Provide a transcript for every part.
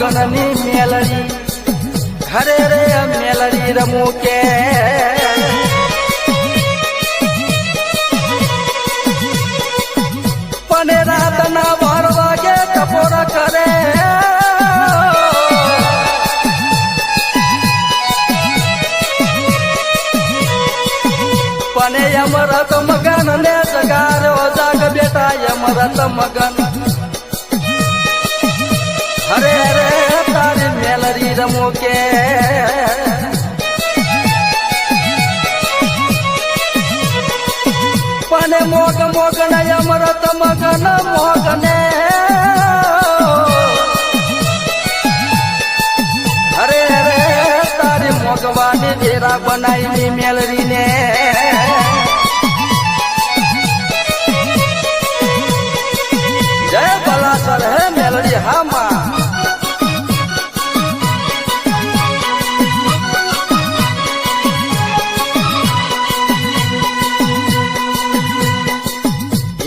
મગનની મેલડી હરે રે મેલડી રમું કે પણ રાતના બાર વાગે ટપોર કરે પણ અમરત મગન ને જગાર્યો જાગ બેટા અમરત મગન હરે હરે તારી મેલરી રમો કે પણ મોગ મોગ ને અમરત મગન મોગ ને અરે હરે તારી મોગવાની ડેરા બનાવી મેલરી ને જય બલાસર હે મેલરી હામાં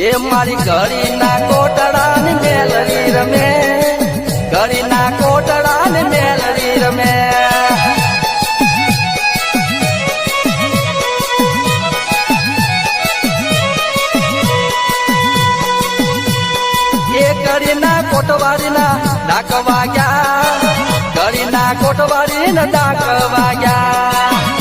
એ મારી ઘડી ના કોટડા ને મેલડી રમે ઘડી ના કોટડા ને મેલડી રમે. એ ઘડી ના કોટવાડી ના ડાક વાગ્યા ઘડી ના કોટવાડી ના ડાક વાગ્યા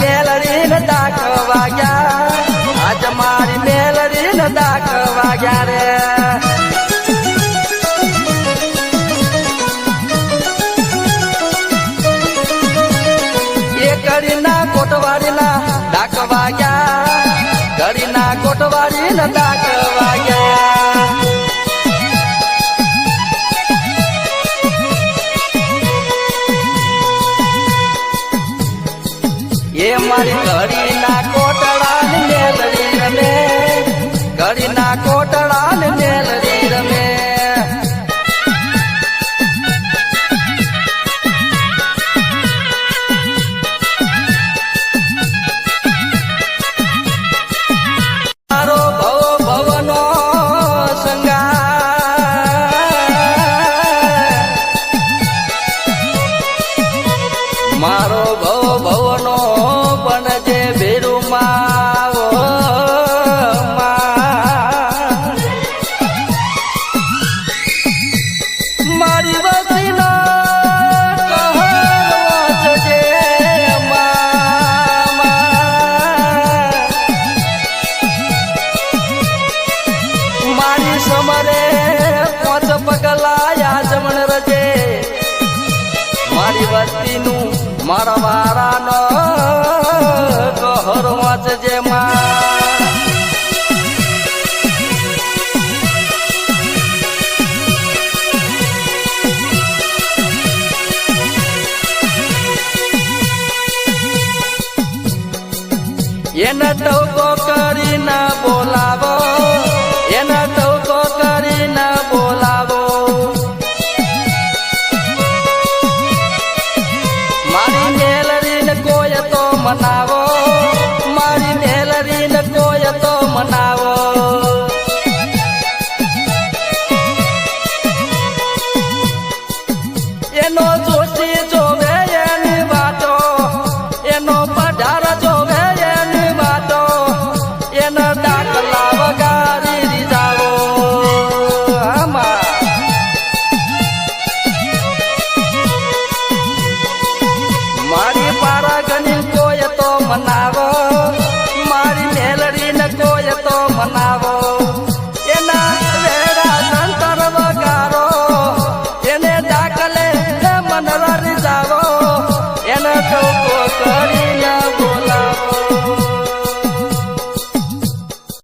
મેલરી ને ડાક વાગ્યા આજ મારી મેલરી ને ડાક વાગ્યા રે. એ કરીના કોટવારીના દાખવા વાગ્યા કરીના કોટવારીના ડાક વાગ્યા એ મારી ઘડીના કોટડા ને મેલડી રમે. ઘડીના કોટડા ને મેલડી રમે. મારો ભવ મારા વારાનો કહર વાંચજે માં. એને ટવકો કરીને બોલાવો. i'm not Nara Rizabo